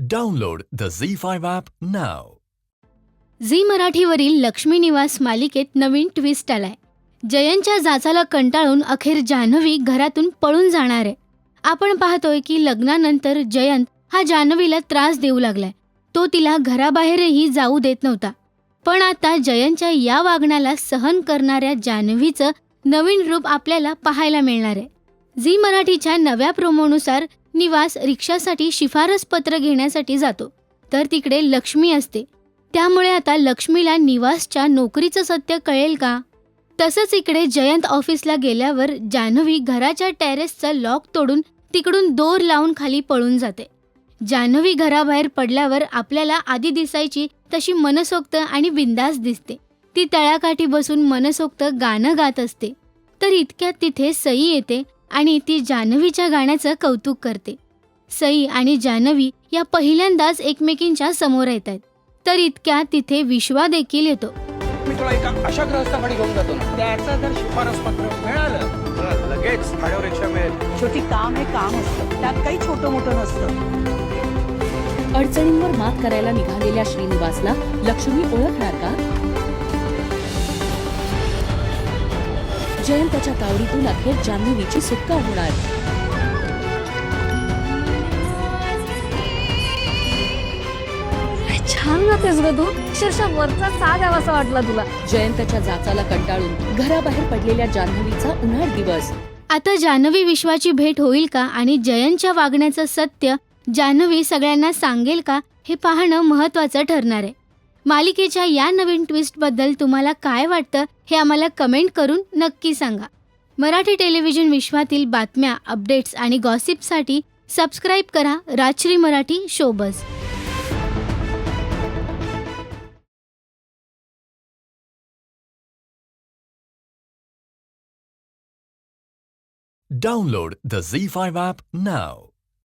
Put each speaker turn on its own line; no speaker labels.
Download the Zee five app now
Zee मराठीवरील लक्ष्मी निवास मालिकेत नवीन twist आलाय. जयंतच्या जाचाला कंटाळून अखेर जान्हवी घरातून पळून जाणार आहे. आपण पाहतोय की लग्नानंतर जयंत हा जान्हवीला त्रास देऊ लागलाय. तो तिला घराबाहेरही जाऊ देत नव्हता. पण आता जयंतच्या या वागण्याला सहन करणाऱ्या जान्हवीचं नवीन रूप आपल्याला पाहायला मिळणार आहे. झी मराठीच्या नव्या प्रोमोनुसार निवास रिक्षासाठी शिफारस पत्र घेण्यासाठी जातो. तर तिकडे लक्ष्मी असते. त्यामुळे आता लक्ष्मीला निवासच्या नोकरीचं सत्य कळेल का? तसंच इकडे जयंत ऑफिसला गेल्यावर जान्हवी घराच्या टेरेसचा लॉक तोडून तिकडून दोर लावून खाली पळून जाते. जान्हवी घराबाहेर पडल्यावर आपल्याला आधी दिसायची तशी मनसोक्त आणि बिंदास दिसते. ती तळ्याकाठी बसून मनसोक्त गाणं गात असते. तर इतक्यात तिथे सई येते आणि ती जान्हवीच्या गाण्याचं कौतुक करते. सई आणि जान्हवी या पहिल्यांदाच एकमेकींच्या समोर येत आहेत तर इतक्यात तिथे विश्वा देखील येतो.
मी तुला एका अशा ग्रहस्थाकडे घेऊन जातो ना. त्याचं जर शिफारस पत्र मिळालं तर लगेच भाड्यावर रिक्षा मिळेल.
शेवटी काम हे काम असतं. त्यात काही छोटं मोठं नसतं.
अडचणींवर मात करायला निघालेल्या श्रीनिवासला लक्ष्मी ओळखणार का? जयंताच्या तावडीतून अखेर जान्हवीची सुटका होणार.
छान जातेस ग तू. अक्षरशः वरचा साज यावासा वाटला तुला.
जयंताच्या जाचाला कंटाळून घराबाहेर पडलेल्या जान्हवीचा उन्हाळ दिवस.
आता जान्हवी विश्वाची भेट होईल का आणि जयंतच्या वागण्याचं सत्य जान्हवी सगळ्यांना सांगेल का हे पाहणं महत्त्वाचं ठरणार आहे. मालिकेच्या या नवीन ट्विस्टबद्दल तुम्हाला काय वाटतं हे आम्हाला कमेंट करून नक्की सांगा मराठी टेलिव्हिजन विश्वातील बातम्या अपडेट्स आणि गॉसिपसाठी सबस्क्राईब करा Rajshri Marathi शोबस
Download the Z5 app now.